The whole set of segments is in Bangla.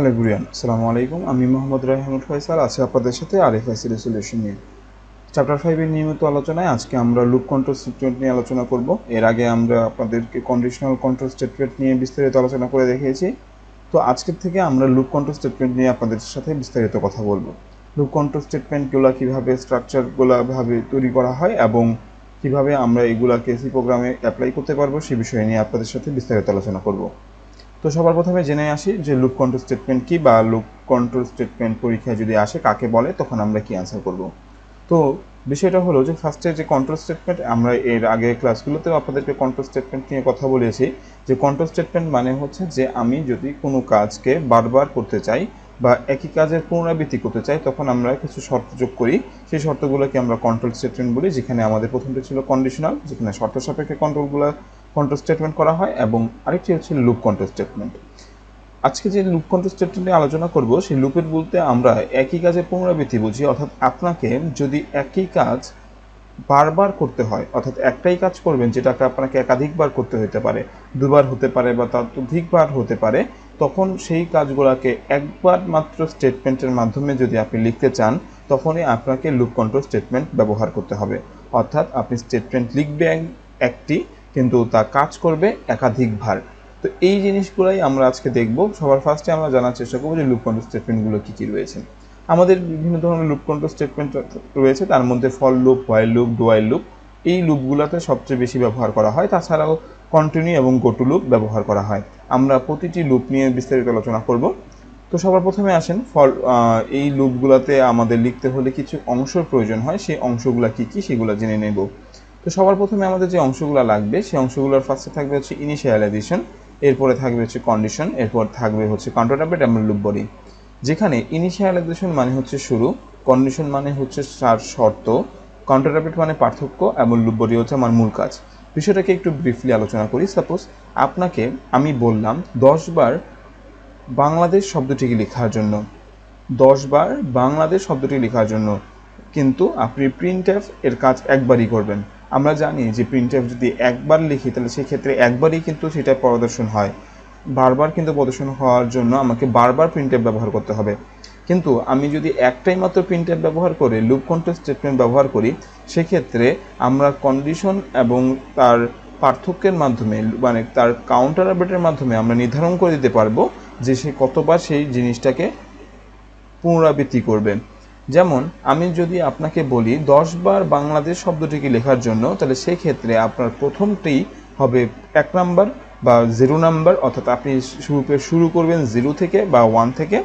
হ্যালো গুরিয়ান আসসালামু আলাইকুম। আমি মোহাম্মদ রাহিমুল ফয়সাল, আছি আপনাদের সাথে আরএফআইসি রেসলিউশন নিয়ে। চ্যাপ্টার ফাইভের নিয়মিত আলোচনায় আজকে আমরা লুপ কন্ট্রোল স্টেটমেন্ট নিয়ে আলোচনা করব। এর আগে আমরা আপনাদেরকে কন্ডিশনাল কন্ট্রোল স্টেটমেন্ট নিয়ে বিস্তারিত আলোচনা করে দেখিয়েছি। তো আজকের থেকে আমরা লুপ কন্ট্রোল স্টেটমেন্ট নিয়ে আপনাদের সাথে বিস্তারিত কথা বলব। লুপ কন্ট্রোল স্টেটমেন্টগুলো কীভাবে স্ট্রাকচারগুলো ভাবে তৈরি করা হয় এবং কীভাবে আমরা এগুলাকে সি প্রোগ্রামে অ্যাপ্লাই করতে পারব সে বিষয়ে নিয়ে আপনাদের সাথে বিস্তারিত আলোচনা করব। তো সবার প্রথমে জেনে আসি যে লুপ কন্ট্রোল স্টেটমেন্ট কি বা লুপ কন্ট্রোল স্টেটমেন্ট পরীক্ষায় যদি আসে, কাকে বলে, তখন আমরা কি অ্যান্সার করব? তো বিষয়টা হলো যে ফার্স্টে যে কন্ট্রোল স্টেটমেন্ট আমরা এর আগে ক্লাসগুলোতেও আপনাদেরকে কন্ট্রোল স্টেটমেন্ট নিয়ে কথা বলেছি। যে কন্ট্রোল স্টেটমেন্ট মানে হচ্ছে যে আমি যদি কোনো কাজকে বারবার করতে চাই বা একই কাজের পুনরাবৃত্তি করতে চাই, তখন আমরা কিছু শর্ত যোগ করি। সেই শর্তগুলোকে আমরা কন্ট্রোল স্টেটমেন্ট বলি, যেখানে আমাদের প্রথমটা ছিল কন্ডিশনাল যেখানে শর্ত সাপেক্ষে কন্ট্রোলগুলো কন্ট্রোল স্টেটমেন্ট করা হয় এবং আরেকটি হচ্ছে লুপ কন্ট্রোল স্টেটমেন্ট আজকে যে লুপ কন্ট্রোল স্টেটমেন্ট আলোচনা করব, সেই লুপের বলতে আমরা একই কাজের পুনরাবৃত্তি বুঝি, অর্থাৎ আপনাকে যদি একই কাজ বারবার করতে হয়, অর্থাৎ একটাই কাজ করবেন যেটাকে আপনাকে একাধিকবার করতে হতে পারে, দুবার হতে পারে বা ততোধিকবার হতে পারে, তখন সেই কাজগুলোকে একবার মাত্র স্টেটমেন্টের মাধ্যমে যদি আপনি লিখতে চান, তখনই আপনাকে লুপ কন্ট্রোল স্টেটমেন্ট ব্যবহার করতে হবে। অর্থাৎ আপনি স্টেটমেন্ট লিখবেন একটি কিন্তু তা কাজ করবে একাধিকবার তো এই জিনিসগুলোই আমরা আজকে দেখব। সবার ফার্স্টে আমরা জানার চেষ্টা করব যে লুপ কন্ট্রোল স্টেটমেন্টগুলো কী কী রয়েছে। আমাদের বিভিন্ন ধরনের লুপ কন্ট্রোল স্টেটমেন্ট রয়েছে, তার মধ্যে for loop while loop do while loop এই লুপগুলোতে সবচেয়ে বেশি ব্যবহার করা হয়। তাছাড়াও কন্টিনিউ এবং গোটু লুপ ব্যবহার করা হয়। আমরা প্রতিটি লুপ নিয়ে বিস্তারিত আলোচনা করব। তো সবার প্রথমে আসেন ফল এই লুপগুলোতে আমাদের লিখতে হলে কিছু অংশের প্রয়োজন হয়। সেই অংশগুলো কী কী সেগুলো জেনে নেব। তো সবার প্রথমে আমাদের যে অংশগুলো লাগবে, সেই অংশগুলোর ফার্স্টে থাকবে হচ্ছে ইনিশিয়ালাইজেশন এরপরে থাকবে হচ্ছে কন্ডিশন এরপর থাকবে হচ্ছে কাউন্টারটাপেট এবং লুপ বডি যেখানে ইনিশিয়ালাইজেশন মানে হচ্ছে শুরু কন্ডিশন মানে হচ্ছে তার শর্ত কাউন্টারটাপেট মানে পার্থক্য এবং লুপ বডি হচ্ছে আমার মূল কাজ। বিষয়টাকে একটু ব্রিফলি আলোচনা করি। সাপোজ আপনাকে আমি বললাম দশ বার বাংলাদেশ শব্দটিকে লেখার জন্য। দশ বার বাংলাদেশ শব্দটি লেখার জন্য। কিন্তু আপনি প্রিন্ট এর কাজ একবারই করবেন। আমরা জানি যে প্রিন্ট যদি একবার লিখি, তাহলে সেক্ষেত্রে একবারই কিন্তু সেটা প্রদর্শন হয়। বারবার কিন্তু প্রদর্শন হওয়ার জন্য আমাকে বারবার প্রিন্ট ব্যবহার করতে হবে। কিন্তু আমি যদি একটাই মাত্র প্রিন্ট ব্যবহার করে লুপ কন্ট্রোল স্টেটমেন্ট ব্যবহার করি, সেক্ষেত্রে আমরা কন্ডিশন এবং তার পার্থক্যের মাধ্যমে মানে তার কাউন্টার আপডেটের মাধ্যমে আমরা নির্ধারণ করে দিতে পারব যে সে কতবার সেই জিনিসটাকে পুনরাবৃত্তি করবে। যেমন, আমি যদি আপনাকে বলি, দশ বার বাংলাদেশ শব্দটিকে লেখার জন্য, তাহলে সেই ক্ষেত্রে আপনার প্রথমটি হবে এক নাম্বার বা জিরো নাম্বার, অর্থাৎ আপনি লুপের শুরু করবেন জিরো থেকে বা ওয়ান থেকে,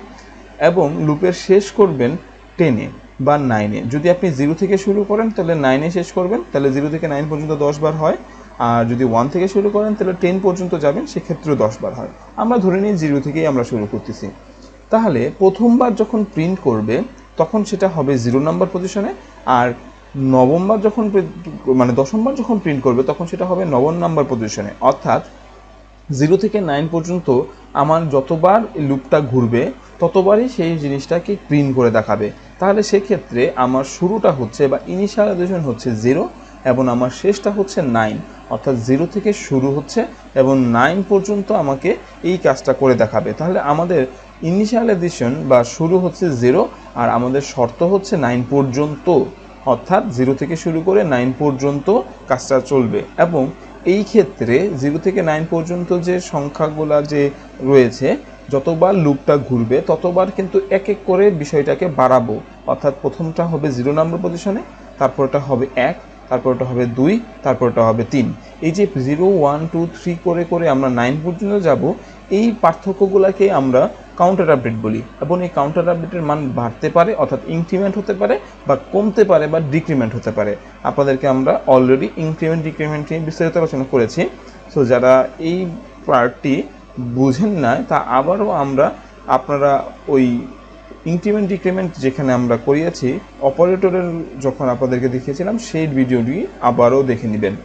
এবং লুপের শেষ করবেন টেনে বা নাইনে। যদি আপনি জিরো থেকে শুরু করেন, তাহলে নাইনে শেষ করবেন, তাহলে জিরো থেকে নাইন পর্যন্ত দশ বার হয়। আর যদি ওয়ান থেকে শুরু করেন, তাহলে টেন পর্যন্ত যাবেন, সেক্ষেত্রেও দশ বার হয়। আমরা ধরে নিই জিরো থেকেই আমরা শুরু করতেছি। তাহলে প্রথমবার যখন প্রিন্ট করবে তখন সেটা হবে জিরো নাম্বার পজিশনে আর নবমবার যখন মানে দশমবার যখন প্রিন্ট করবে, তখন সেটা হবে নবম নাম্বার পজিশনে অর্থাৎ জিরো থেকে নাইন পর্যন্ত আমার যতবার লুপটা ঘুরবে, ততবারই সেই জিনিসটাকে প্রিন্ট করে দেখাবে। তাহলে সেক্ষেত্রে আমার শুরুটা হচ্ছে বা ইনিশিয়ালাইজেশন হচ্ছে জিরো এবং আমার শেষটা হচ্ছে নাইন অর্থাৎ জিরো থেকে শুরু হচ্ছে এবং নাইন পর্যন্ত আমাকে এই কাজটা করে দেখাবে। তাহলে আমাদের ইনিশিয়ালাইজেশন বা শুরু হচ্ছে জিরো আর আমাদের শর্ত হচ্ছে নাইন পর্যন্ত। অর্থাৎ জিরো থেকে শুরু করে নাইন পর্যন্ত কাজটা চলবে। এবং এই ক্ষেত্রে জিরো থেকে নাইন পর্যন্ত যে সংখ্যাগুলো যে রয়েছে, যতবার লুপটা ঘুরবে, ততবার কিন্তু এক এক করে বিষয়টাকে বাড়াবো। অর্থাৎ প্রথমটা হবে জিরো নাম্বার পজিশনে তারপরটা হবে এক, তারপরটা হবে দুই, তারপরটা হবে তিন। এই যে জিরো ওয়ান টু থ্রি করে করে আমরা নাইন পর্যন্ত যাব এই পার্থক্যগুলোকে আমরা কাউন্টার আপডেট বলি এবং এই কাউন্টার আপডেটের মান বাড়তে পারে, অর্থাৎ ইনক্রিমেন্ট হতে পারে বা কমতে পারে বা ডিক্রিমেন্ট হতে পারে। আপনাদেরকে আমরা অলরেডি ইনক্রিমেন্ট ডিক্রিমেন্ট নিয়ে বিস্তারিত আলোচনা করেছি। সো যারা এই পার্টটি বুঝেন না, তা আবারও আমরা আপনারা ওই ইনক্রিমেন্ট ডিক্রিমেন্ট যেখানে আমরা করিয়েছি অপারেটরের যখন আপনাদেরকে দেখিয়েছিলাম, সেই ভিডিওটি আবারও দেখে নেবেন।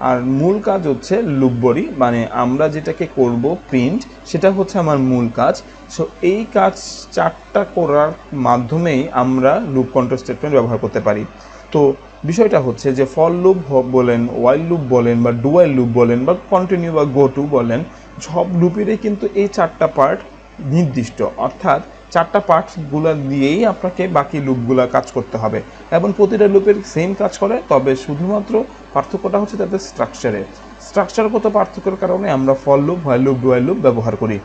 আর মূল কাজ হচ্ছে লুপবরি মানে আমরা যেটাকে করব প্রিন্ট সেটা হচ্ছে আমার মূল কাজ। সো এই কাজ চারটা করার মাধ্যমেই আমরা লুপ কন্ট্রোল স্টেটমেন্ট ব্যবহার করতে পারি। তো, বিষয়টা হচ্ছে যে ফল লুপ বলেন ওয়াইল লুপ বলেন, বা ডুয়াইল লুপ বলেন, বা কন্টিনিউ বা গো টু বলেন, সব লুপেরই কিন্তু এই চারটা পার্ট নির্দিষ্ট। অর্থাৎ চারটা পার্টসগুলো দিয়েই আপনাকে বাকি লুপগুলো কাজ করতে হবে। এবং প্রতিটা লুপের সেম কাজ করে, তবে শুধুমাত্র পার্থক্যটা হচ্ছে তাদের স্ট্রাকচারে স্ট্রাকচারগত পার্থক্যের কারণে আমরা for loop while loop do while loop ব্যবহার করি।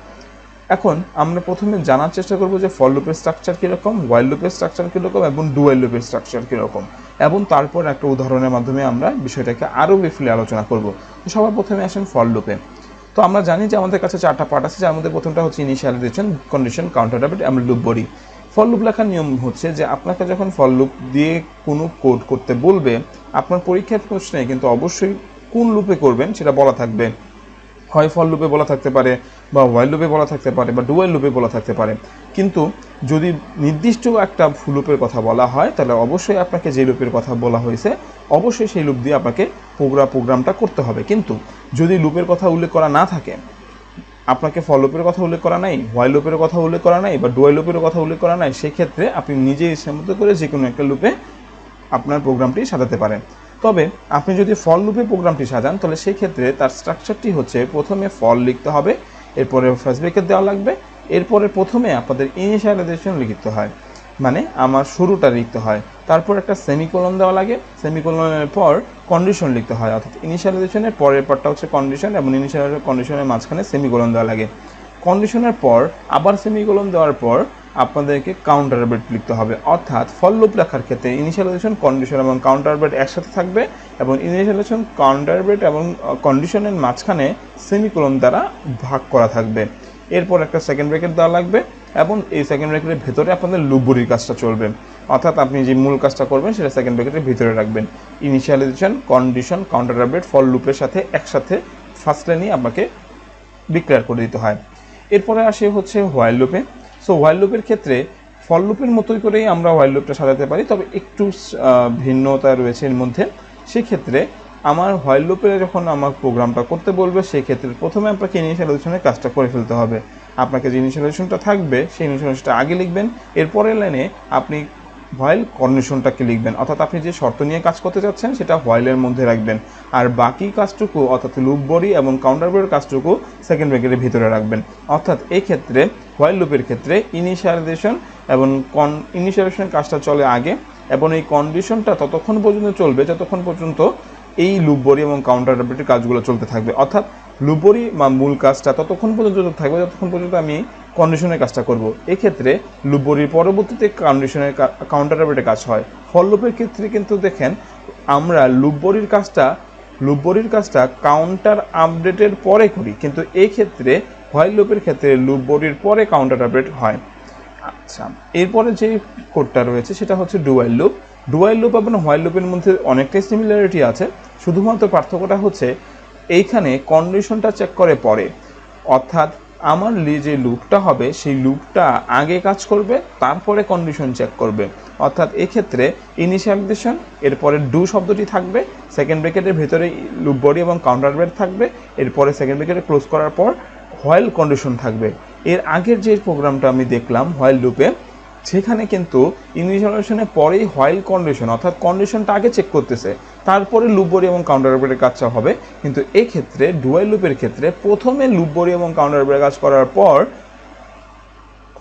এখন আমরা প্রথমে জানার চেষ্টা করব যে ফল লুপের স্ট্রাকচার কীরকম ওয়াইল লুপের স্ট্রাকচার কীরকম, এবং ডুয়াল লুপের স্ট্রাকচার কীরকম। এবং তারপর একটা উদাহরণের মাধ্যমে আমরা বিষয়টাকে আরও ব্রিফলি আলোচনা করব। সবার প্রথমে আসেন ফল লুপে তো আমরা জানি যে আমাদের কাছে চারটা পার্ট আছে, যার মধ্যে প্রথমটা হচ্ছে initial initialization condition counter update আমরা লুপ বডি ফল লুপ লেখার নিয়ম হচ্ছে যে আপনাকে যখন ফল লুপ দিয়ে কোনো কোড করতে বলবে, আপনার পরীক্ষার প্রশ্নে কিন্তু অবশ্যই কোন লুপে করবেন সেটা বলা থাকবে। হয় ফল লুপে বলা থাকতে পারে বা ওয়াইল লুপে বলা থাকতে পারে বা ডুয়াল লুপে বলা থাকতে পারে। কিন্তু যদি নির্দিষ্ট একটা লুপের কথা বলা হয়, তাহলে অবশ্যই আপনাকে যে লুপের কথা বলা হয়েছে, অবশ্যই সেই লুপ দিয়ে আপনাকে পুরো প্রোগ্রামটা করতে হবে। কিন্তু যদি লুপের কথা উল্লেখ করা না থাকে, আপনাকে ফল লুপের কথা উল্লেখ করা নাই হোয়াইল লুপের কথা উল্লেখ করা নাই বা ডুয়াল লুপের কথা উল্লেখ করা নাই, সেক্ষেত্রে আপনি নিজে ইচ্ছে মতো করে যে কোনো একটা লুপে আপনার প্রোগ্রামটি সাজাতে পারেন। তবে আপনি যদি ফল লুপে প্রোগ্রামটি সাজান, তাহলে সেই ক্ষেত্রে তার স্ট্রাকচারটি হচ্ছে প্রথমে ফল লিখতে হবে এরপরে ফার্স্ট দেওয়া লাগবে। এরপরে প্রথমে আপনাদের ইনিশিয়ালাইজেশন লিখতে হয়। মানে আমার শুরুটা লিখতে হয়। তারপর একটা সেমিকোলন দেওয়া লাগে। সেমিকোলনের পর কন্ডিশন লিখতে হয়। অর্থাৎ ইনিশিয়ালাইজেশনের পরের পারটা হচ্ছে কন্ডিশন এবং ইনিশিয়াল কন্ডিশনের মাঝখানে সেমিকোলন দেওয়া লাগে। কন্ডিশনের পর, আবার সেমিকোলন দেওয়ার পর আপনাদেরকে কাউন্টার বেট লিখতে হবে। অর্থাৎ ফল লুপ লেখার ক্ষেত্রে ইনিশিয়ালাইজেশন কন্ডিশন এবং কাউন্টার বেট একসাথে থাকবে এবং ইনিশিয়ালাইজেশন কাউন্টার বেট এবং কন্ডিশনের মাঝখানে সেমিকোলন দ্বারা ভাগ করা থাকবে। এরপর একটা সেকেন্ড ব্রেকেট দেওয়া লাগবে এবং এই সেকেন্ড ব্রেকেটের ভেতরে আপনাদের লুপ কাজটা চলবে। অর্থাৎ আপনি যে মূল কাজটা করবেন সেটা সেকেন্ড ব্রেকেটের ভিতরে রাখবেন। Initialization condition counter update for লুপের সাথে একসাথে ফার্স্ট লাইনই আপনাকে ডিক্লেয়ার করে দিতে হয়। এরপরে আসে হচ্ছে হোয়াইল লুপে সো হোয়াইল লুপের ক্ষেত্রে ফল লুপের মতোই করেই আমরা হোয়াইল লুপটা সাজাতে পারি, তবে একটু ভিন্নতা রয়েছে এর মধ্যে। সেক্ষেত্রে আমার হোয়াইল লুপে যখন আমার প্রোগ্রামটা করতে বলবে, সেক্ষেত্রে প্রথমে আপনাকে ইনিশিয়ালাইজেশনের কাজটা করে ফেলতে হবে। আপনাকে যে ইনিশিয়ালাইজেশনটা থাকবে, সেই ইনিশিয়ালাইজেশনটা আগে লিখবেন। এরপরের লাইনে আপনি হোয়াইল কন্ডিশনটাকে লিখবেন? অর্থাৎ আপনি যে শর্ত নিয়ে কাজ করতে চাচ্ছেন সেটা হোয়াইলের মধ্যে রাখবেন। আর বাকি কাজটুকু, অর্থাৎ লুপ বডি এবং কাউন্টার বডির কাজটুকু সেকেন্ড ব্রেকেটের ভিতরে রাখবেন। অর্থাৎ এই ক্ষেত্রে হোয়াইল লুপের ক্ষেত্রে ইনিশিয়ালাইজেশন এবং কন ইনিশিয়ালাইজেশনের কাজটা চলে আগে এবং এই কন্ডিশনটা ততক্ষণ পর্যন্ত চলবে, যতক্ষণ পর্যন্ত এই লুপ বডি এবং কাউন্টার আপডেটের কাজগুলো চলতে থাকবে। অর্থাৎ লুপ বডি বা মূল কাজটা ততক্ষণ পর্যন্ত থাকবে যতক্ষণ পর্যন্ত আমি কন্ডিশনের কাজটা করব। এক্ষেত্রে লুপ বডির পরবর্তীতে কন্ডিশনের কাউন্টার আপডেটের কাজ হয়। ফল লুপের ক্ষেত্রে কিন্তু দেখেন, আমরা লুপ বডির কাজটা লুপ বডির কাজটা কাউন্টার আপডেটের পরে করি। কিন্তু এই ক্ষেত্রে হোয়াইল লুপের ক্ষেত্রে লুপ বডির পরে কাউন্টার আপডেট হয়। আচ্ছা এরপরে যে কোডটা রয়েছে, সেটা হচ্ছে do while loop do while loop এবং হোয়াইল লুপের মধ্যে অনেকটাই সিমিলারিটি আছে। শুধুমাত্র পার্থক্যটা হচ্ছে, এইখানে কন্ডিশনটা চেক করে পরে। অর্থাৎ আমার যে লুপটা হবে, সেই লুপটা আগে কাজ করবে, তারপরে কন্ডিশন চেক করবে। অর্থাৎ এক্ষেত্রে ইনিশিয়ালাইজেশন এরপরে ডু শব্দটি থাকবে সেকেন্ড ব্রেকেটের ভেতরে লুপ বডি এবং কাউন্টার ব্রেক থাকবে, এরপরে সেকেন্ড ব্রেকেটে ক্লোজ করার পর হোয়াইল কন্ডিশন থাকবে। এর আগের যে প্রোগ্রামটা আমি দেখলাম, হোয়াইল লুপে সেখানে কিন্তু ইনিশিয়ালাইজেশনের পরেই হোয়াইল কন্ডিশন অর্থাৎ কন্ডিশনটা আগে চেক করতেছে। তারপরে লুপ বডি এবং কাউন্টার ব্রেকের কাজটা হবে। কিন্তু এই ক্ষেত্রে ডুয়াল লুপের ক্ষেত্রে প্রথমে লুপ বডি এবং কাউন্টার ব্রেক কাজ করার পর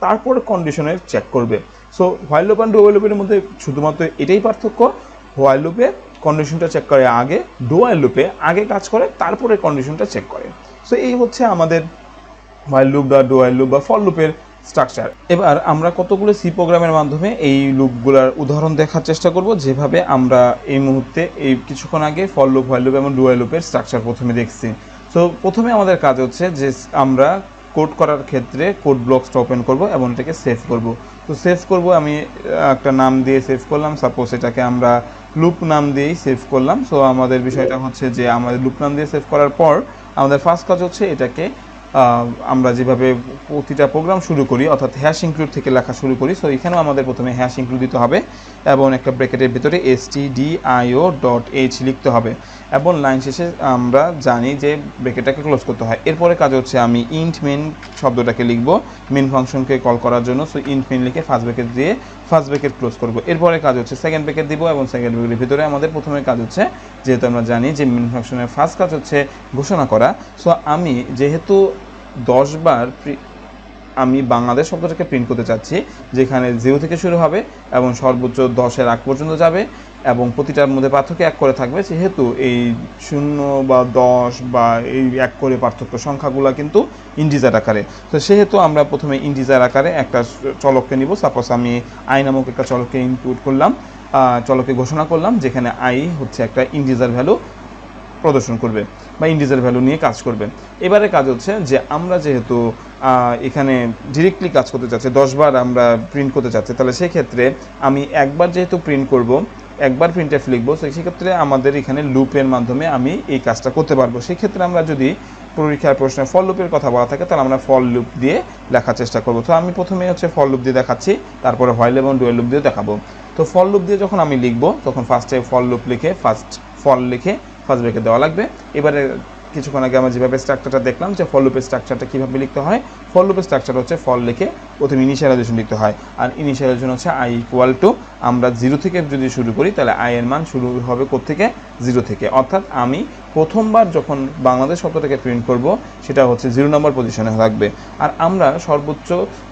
তারপর কন্ডিশনের চেক করবে। So while loop and do while লুপের মধ্যে শুধুমাত্র এটাই পার্থক্য। হোয়াইল লুপে কন্ডিশনটা চেক করে আগে ডুয়াল লুপে আগে কাজ করে, তারপরে কন্ডিশনটা চেক করে। সো এই হচ্ছে আমাদের হোয়াইল লুপ বা ডুয়াল লুপ বা ফল লুপের স্ট্রাকচার এবার আমরা কতগুলো সি প্রোগ্রামের মাধ্যমে এই লুপগুলোর উদাহরণ দেখার চেষ্টা করব, যেভাবে আমরা এই মুহূর্তে এই কিছুক্ষণ আগে ফল লুপ হোয়াইল লুপ এবং ডুয়াল লুপের স্ট্রাকচার প্রথমে দেখছি। সো প্রথমে আমাদের কাজ হচ্ছে যে আমরা কোড করার ক্ষেত্রে কোড ব্লকসটা ওপেন করব এবং এটাকে সেভ করব। তো সেভ করব, আমি একটা নাম দিয়ে সেভ করলাম। সাপোজ এটাকে আমরা লুপ নাম দিয়েই সেভ করলাম। সো আমাদের বিষয়টা হচ্ছে যে আমাদের লুপ নাম দিয়ে সেভ করার পর আমাদের ফার্স্ট কাজ হচ্ছে এটাকে আমরা যেভাবে প্রতিটা প্রোগ্রাম শুরু করি, অর্থাৎ হ্যাশ ইনক্লুড থেকে লেখা শুরু করি সো এখানেও আমাদের প্রথমে হ্যাশ ইনক্লুড দিতে হবে এবং একটা ব্র্যাকেটের ভিতরে S T D IO dot H লিখতে হবে এবং লাইন শেষে আমরা জানি যে ব্র্যাকেটটাকে ক্লোজ করতে হয়। এরপরে কাজ হচ্ছে আমি ইন্ট মেন শব্দটাকে লিখব মেন ফাংশনকে কল করার জন্য সো ইন্ট মেন লিখে ফার্স্ট ব্র্যাকেট দিয়ে ফার্স্ট ব্রেকেট ক্লোজ করব। এরপরে কাজ হচ্ছে সেকেন্ড ব্রেকেট দিব এবং সেকেন্ড ব্যাকের ভিতরে আমাদের প্রথমে কাজ হচ্ছে, যেহেতু আমরা জানি যে মেন ফাংশনের ফার্স্ট কাজ হচ্ছে ঘোষণা করা। সো আমি যেহেতু দশবার আমি বাংলাদেশ শব্দটাকে প্রিন্ট করতে চাচ্ছি, যেখানে জিরো থেকে শুরু হবে এবং সর্বোচ্চ দশের আগ পর্যন্ত যাবে এবং প্রতিটার মধ্যে পার্থক্য এক করে থাকবে সেহেতু এই শূন্য বা দশ বা এই এক করে পার্থক্য সংখ্যাগুলো কিন্তু ইন্ডিজার আকারে। তো সেহেতু আমরা প্রথমে ইন্ডিজার আকারে একটা চলককে নিব। সাপোজ আমি আই নামক একটা চলককে ইনপুট করলাম চলকে ঘোষণা করলাম, যেখানে আই হচ্ছে একটা ইন্ডিজার ভ্যালু প্রদর্শন করবে বা ইন্ডিজার ভ্যালু নিয়ে কাজ করবে। এবারে কাজ হচ্ছে যে আমরা যেহেতু এখানে ডিরেক্টলি কাজ করতে চাচ্ছি দশবার আমরা প্রিন্ট করতে চাচ্ছি, তাহলে সেক্ষেত্রে আমি একবার যেহেতু প্রিন্ট করব একবার প্রিন্টএফ লিখব তো সেক্ষেত্রে আমাদের এখানে লুপের মাধ্যমে আমি এই কাজটা করতে পারব। সেক্ষেত্রে আমরা যদি পরীক্ষার প্রশ্নে ফল লুপের কথা বলা থাকে, তাহলে আমরা ফল লুপ দিয়ে লেখার চেষ্টা করব। তো আমি প্রথমে হচ্ছে ফল লুপ দিয়ে দেখাচ্ছি, তারপরে হোয়াইল এবং ডুয়েল লুপ দিয়ে দেখাবো। তো ফল লুপ দিয়ে যখন আমি লিখব, তখন ফার্স্টে ফল লুপ লিখে ফার্স্ট ফল লিখে ফার্স্ট ব্রেকে দেওয়া লাগবে। এবারে কিছুক্ষণ আগে আমরা যেভাবে স্ট্রাকচারটা দেখলাম যে ফল লুপের স্ট্রাকচারটা কীভাবে লিখতে হয় ফল লুপের স্ট্রাকচার হচ্ছে ফল লিখে প্রথমে ইনিশিয়ালাইজেশন লিখতে হয়। আর ইনিশিয়ালাইজেশন হচ্ছে আই ইকুয়াল টু আমরা জিরো থেকে যদি শুরু করি, তাহলে আই এর মান শুরু হবে থেকে জিরো থেকে। অর্থাৎ আমি প্রথমবার যখন বাংলাদেশ শব্দটাকে প্রিন্ট করব, সেটা হচ্ছে জিরো নম্বর পজিশনে থাকবে। আর আমরা সর্বোচ্চ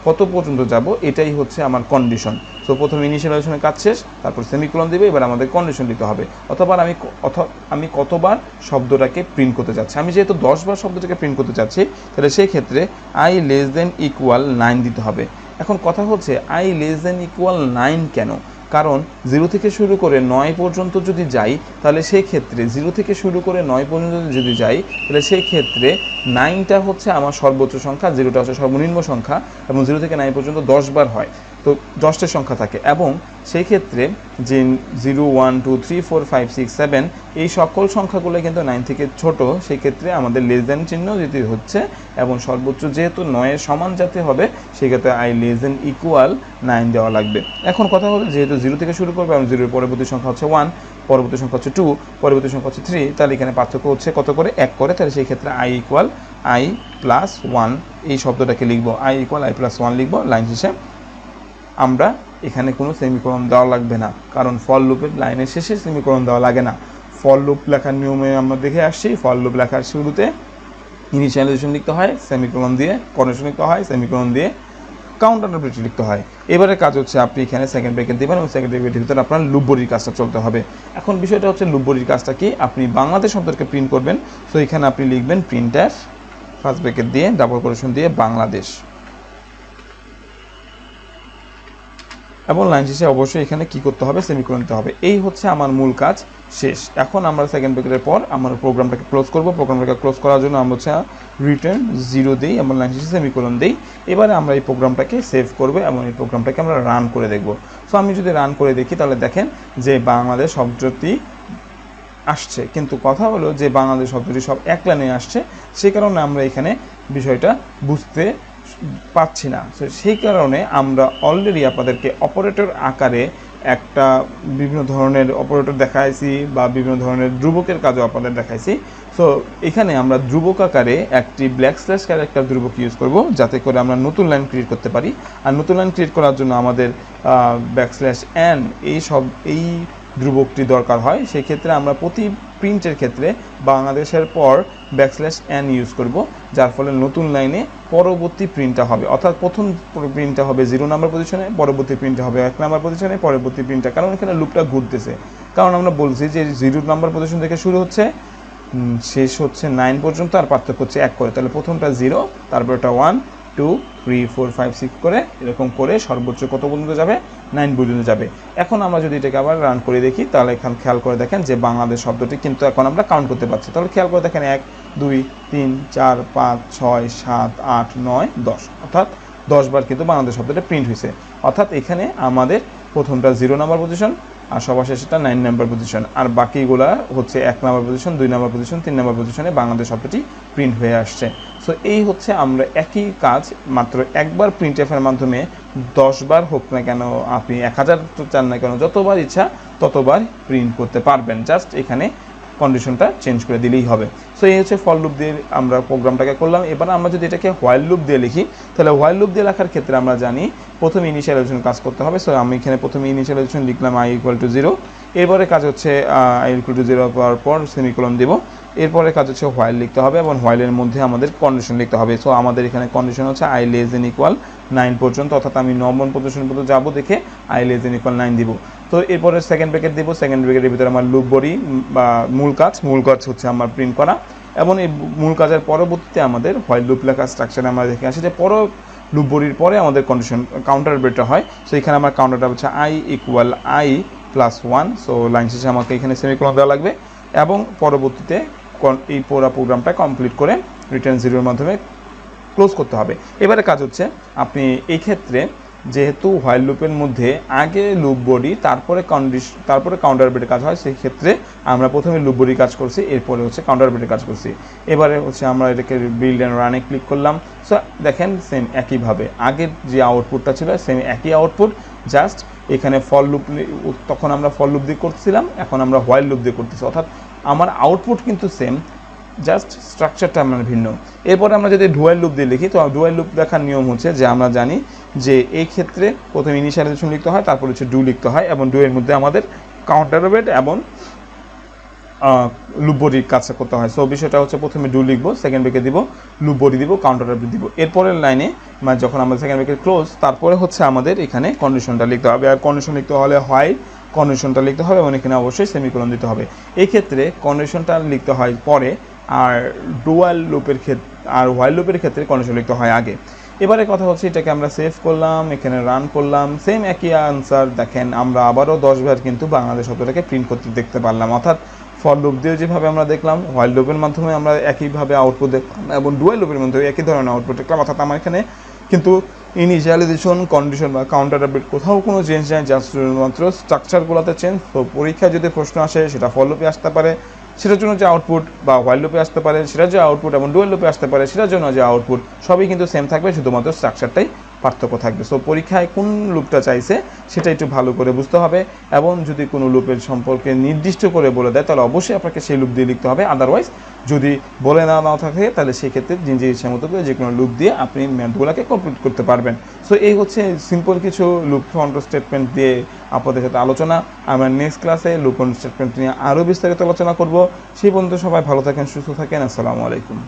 কত পর্যন্ত যাব, এটাই হচ্ছে আমার কন্ডিশন তো প্রথমে ইনিশিয়ালাইজেশনের কাজ শেষ, তারপর সেমিকোলন দেবে, এবার আমাদের কন্ডিশন দিতে হবে। অথবা আমি আমি কতবার শব্দটাকে প্রিন্ট করতে চাচ্ছি? আমি যেহেতু দশবার শব্দটাকে প্রিন্ট করতে চাচ্ছি, তাহলে সেই ক্ষেত্রে I less than equal nine দিতে হবে। এখন কথা হচ্ছে I less than equal nine কেন? কারণ জিরো থেকে শুরু করে নয় পর্যন্ত যদি যাই, তাহলে সেই ক্ষেত্রে জিরো থেকে শুরু করে নয় পর্যন্ত যদি যাই, তাহলে সেই ক্ষেত্রে নাইনটা হচ্ছে আমার সর্বোচ্চ সংখ্যা জিরোটা হচ্ছে সর্বনিম্ন সংখ্যা, এবং জিরো থেকে নাইন পর্যন্ত দশবার হয়। তো দশটা সংখ্যা থাকে। এবং সেই ক্ষেত্রে যে zero, one, two, three, four, five, six, seven, এই সকল সংখ্যাগুলো কিন্তু নাইন থেকে ছোট, সেই ক্ষেত্রে আমাদের লেস দেন চিহ্ন যেটি হচ্ছে এবং সর্বোচ্চ যেহেতু নয়ের সমান যাতে হবে সেক্ষেত্রে I less than equal nine দেওয়া লাগবে। এখন কথা হলো যেহেতু জিরো থেকে শুরু করবে এবং জিরোর পরবর্তী সংখ্যা হচ্ছে ওয়ান পরবর্তী সংখ্যা হচ্ছে টু পরবর্তী সংখ্যা হচ্ছে থ্রি তাহলে এখানে পার্থক্য হচ্ছে কত করে? এক করে, তাহলে সেই ক্ষেত্রে I equal I plus one এই শব্দটাকে লিখব। I equal I plus one লিখব লাইন শেষে আমরা এখানে কোনো সেমিকোলন দেওয়া লাগবে না। কারণ ফল লুপের লাইনের শেষে সেমিকোলন দেওয়া লাগে না। ফল লুপ লেখার নিয়মে আমরা দেখে আসছি ফল লুপ লেখার শুরুতে ইনিশিয়ালাইজেশন লিখতে হয় সেমিকোলন দিয়ে কন্ডিশন লিখতে হয় সেমিকোলন দিয়ে কাউন্টার অপারেটর লিখতে হয়। এবারে কাজ হচ্ছে আপনি এখানে সেকেন্ড ব্রেকেট দেবেন এবং সেকেন্ড ব্রেকেটের ভিতরে আপনার লুব্বরির কাজটা চলতে হবে। এখন বিষয়টা হচ্ছে লুব্বরির কাজটা কি? আপনি বাংলাদেশ শব্দকে প্রিন্ট করবেন। তো এখানে আপনি লিখবেন প্রিন্টার ফার্স্ট ব্রেকেট দিয়ে ডাবল কোরেশন দিয়ে বাংলাদেশ। এবং লাইন শেষে অবশ্যই এখানে কি করতে হবে? সেমিকোলন দিতে হবে। এই হচ্ছে আমার মূল কাজ, শেষ। এখন আমরা সেকেন্ড ব্রেকেটের পর আমরা প্রোগ্রামটাকে ক্লোজ করব। প্রোগ্রামটাকে ক্লোজ করার জন্য আমরা হচ্ছে রিটার্ন জিরো দিই এবং লাইন শেষে সেমিকোলন দিই। এবারে আমরা এই প্রোগ্রামটাকে সেভ করব এবং এই প্রোগ্রামটাকে আমরা রান করে দেখব। সো আমি যদি রান করে দেখি, তাহলে দেখেন যে বাংলাদেশ শব্দটি আসছে। কিন্তু কথা হলো যে বাংলাদেশ শব্দটি সব এক লাইনে আসছে। সেই কারণে আমরা এখানে বিষয়টা বুঝতে পাচ্ছি না। তো সেই কারণে আমরা অলরেডি আপনাদেরকে অপারেটর আকারে একটা বিভিন্ন ধরনের অপারেটর দেখাইছি বা বিভিন্ন ধরনের ধ্রুবকের কাজও আপনাদের দেখাইছি। সো এখানে আমরা ধ্রুবক আকারে একটি ব্ল্যাক স্ল্যাশ ক্যারেক্টার ধ্রুবক ইউজ করব, যাতে করে আমরা নতুন লাইন ক্রিয়েট করতে পারি। আর নতুন লাইন ক্রিয়েট করার জন্য আমাদের ব্যাক স্ল্যাশ অ্যান এই সব, এই ধ্রুবকটি দরকার হয়। সেই ক্ষেত্রে আমরা প্রতি প্রিন্টের ক্ষেত্রে বাংলাদেশের পর ব্যাকস্ল্যাশ অ্যান ইউজ করব, যার ফলে নতুন লাইনে পরবর্তী প্রিন্টটা হবে। অর্থাৎ প্রথম প্রিন্টটা হবে জিরো নাম্বার পজিশনে পরবর্তী প্রিন্টটা হবে এক নাম্বার পজিশনে পরবর্তী প্রিন্টটা কারণ এখানে লুপটা ঘুরতেছে। কারণ আমরা বলছি যে জিরো নাম্বার পজিশন থেকে শুরু হচ্ছে শেষ হচ্ছে নাইন পর্যন্ত, আর পার্থক্য হচ্ছে এক করে। তাহলে প্রথমটা জিরো তারপর ওটা one two three four five six করে এরকম করে সর্বোচ্চ কত পর্যন্ত যাবে? নাইন পর্যন্ত যাবে। এখন আমরা যদি এটাকে আবার রান করে দেখি, তাহলে এখন খেয়াল করে দেখেন যে বাংলাদেশ শব্দটি কিন্তু এখন আমরা কাউন্ট করতে পারছি। তাহলে খেয়াল করে দেখেন এক, দুই, তিন, চার, পাঁচ, ছয়, সাত, আট, নয়, দশ। অর্থাৎ দশ বার কিন্তু বাংলাদেশ শব্দটা প্রিন্ট হয়েছে। অর্থাৎ এখানে আমাদের প্রথমটা জিরো নাম্বার পজিশন আর সবার শেষেটা নাইন নাম্বার পজিশন আর বাকিগুলা হচ্ছে এক নাম্বার পজিশন দুই নাম্বার পজিশন তিন নাম্বার পজিশনে বাংলাদেশ শব্দটি প্রিন্ট হয়ে আসছে। সো এই হচ্ছে আমরা একই কাজ, মাত্র একবার প্রিন্ট এফের মাধ্যমে দশবার হোক না কেন আপনি এক হাজার চান না কেন, যতবার ইচ্ছা ততবার প্রিন্ট করতে পারবেন। জাস্ট এখানে কন্ডিশনটা চেঞ্জ করে দিলেই হবে। সো এই হচ্ছে ফল লুপ দিয়ে আমরা প্রোগ্রামটাকে করলাম। এবার আমরা যদি এটাকে হোয়াইল লুপ দিয়ে লিখি, তাহলে হোয়াইল লুপ দিয়ে লেখার ক্ষেত্রে আমরা জানি প্রথমে ইনিশিয়ালাইজেশন কাজ করতে হবে। সো আমি এখানে প্রথমে ইনিশিয়ালাইজেশন লিখলাম আই ইকুয়াল টু জিরো এরপরে কাজ হচ্ছে I equal to zero power পর সেমিকোলন দেবো। এরপরে কাজ হচ্ছে হোয়াইল লিখতে হবে এবং হোয়াইলের মধ্যে আমাদের কন্ডিশন লিখতে হবে। সো আমাদের এখানে কন্ডিশন হচ্ছে I less than equal nine পর্যন্ত। অর্থাৎ আমি নবম পজিশন পর্যন্ত যাব দেখে I less than equal nine দিব। তো এরপরে সেকেন্ড প্যাকেট দেবো সেকেন্ড প্যাকেটের ভিতরে আমার লুপ বডি বা মূল কাজ মূল কাজ হচ্ছে আমার প্রিন্ট করা। এবং এই মূল কাজের পরবর্তীতে আমাদের হোয়াইল লুপ লেখা স্ট্রাকচারে আমরা দেখে আসি যে পর লুপ বডির পরে আমাদের কন্ডিশন কাউন্টার ব্রেকটা হয়। সো এখানে আমার কাউন্টারটা হচ্ছে I equal I plus one so line শেষে আমাকে এখানে সেমিকোলন দেওয়া লাগবে। এবং পরবর্তীতে এই পুরো প্রোগ্রামটা কমপ্লিট করে রিটার্ন জিরোর মাধ্যমে ক্লোজ করতে হবে। এবারে কাজ হচ্ছে, আপনি এই ক্ষেত্রে যেহেতু হোয়াইল লুপের মধ্যে আগে লুপ বডি তারপরে কন্ডিশন তারপরে কাউন্টার বেডের কাজ হয় সেই ক্ষেত্রে আমরা প্রথমে লুপ বডি কাজ করছি, এরপরে হচ্ছে কাউন্টার বেডের কাজ করছি। এবারে হচ্ছে আমরা এটাকে বিল্ড অ্যান্ড রানে ক্লিক করলাম। সো দেখেন সেম একইভাবে। আগের যে আউটপুটটা ছিল সেম একই আউটপুট জাস্ট এখানে ফল লুপ তখন আমরা ফল লুপ দিয়ে করছিলাম এখন আমরা হোয়াইল লুপ দিয়ে করতেছি। অর্থাৎ আমার আউটপুট কিন্তু সেম জাস্ট স্ট্রাকচারটা আমরা ভিন্ন। এরপরে আমরা যদি ডুয়াল লুপ দিয়ে লিখি, তো ডুয়াল লুপ দেখার নিয়ম হচ্ছে যে আমরা জানি যে এই ক্ষেত্রে প্রথমে ইনিশিয়ালাইজেশন লিখতে হয়, তারপর হচ্ছে ডু লিখতে হয় এবং ডু এর মধ্যে আমাদের কাউন্টার বেড এবং লুপ বডির কাজটা করতে হয়। সো বিষয়টা হচ্ছে প্রথমে ডু লিখব সেকেন্ড ব্রেকে দিব লুপ বডি দিব কাউন্টার দিব। এরপরের লাইনে মানে যখন আমরা সেকেন্ড ব্রেকে ক্লোজ তারপরে হচ্ছে আমাদের এখানে কন্ডিশনটা লিখতে হবে। আর কন্ডিশন লিখতে হলে হয় কন্ডিশনটা লিখতে হবে এবং এখানে অবশ্যই সেমিকোলন দিতে হবে। এই ক্ষেত্রে কন্ডিশনটা লিখতে হয় পরে, আর ডুয়াল লুপের ক্ষেত্রে আর হোয়াইল লুপের ক্ষেত্রে কন্ডিশন লিখতে হয় আগে। এবারে কথা হচ্ছে এটাকে আমরা সেভ করলাম, এখানে রান করলাম। সেম একই আনসার দেখেন, আমরা আবারও দশ বার কিন্তু বাংলাদেশ শব্দটাকে প্রিন্ট করতে দেখতে পারলাম। অর্থাৎ ফর লুপ দিয়ে যেভাবে আমরা দেখলাম হোয়াইল লুপের মাধ্যমে আমরা একইভাবে আউটপুট দেখলাম এবং ডুয়াল লুপের মাধ্যমে একই ধরনের আউটপুট দেখলাম। অর্থাৎ আমার এখানে কিন্তু ইনিশিয়ালাইজেশন কন্ডিশন বা কাউন্টার আপডেট কোথাও কোনো চেঞ্জ নেই জাস্ট শুধুমাত্র স্ট্রাকচারগুলোতে চেঞ্জ তো পরীক্ষায় যদি প্রশ্ন আসে, সেটা ফল লুপে আসতে পারে। সেটার জন্য যে আউটপুট বা হোয়াইল লুপে আসতে পারে, সেটার যে আউটপুট এবং ডুয়েল লুপে আসতে পারে, সেটার জন্য যে আউটপুট সবই কিন্তু সেম থাকবে, শুধুমাত্র স্ট্রাকচারটাই পার্থক্য থাকবে। সো পরীক্ষায় কোন লুপটা চাইছে সেটা একটু ভালো করে বুঝতে হবে এবং যদি কোনো লুপের সম্পর্কে নির্দিষ্ট করে বলে দেয়, তাহলে অবশ্যই আপনাকে সেই লুপ দিয়ে লিখতে হবে। আদারওয়াইজ যদি বলে না নাও থাকে, তাহলে সেক্ষেত্রে যে ইচ্ছা মতো করে যে কোনো লুপ দিয়ে আপনি ম্যাথগুলোকে কমপ্লিট করতে পারবেন। সো এই হচ্ছে সিম্পল কিছু লুপ কন্ট্রোল স্টেটমেন্ট দিয়ে আপনাদের সাথে আলোচনা। আমরা নেক্সট ক্লাসে লুপ স্টেটমেন্ট নিয়ে আরও বিস্তারিত আলোচনা করব। সেই পর্যন্ত সবাই ভালো থাকেন, সুস্থ থাকেন। আসসালামু আলাইকুম।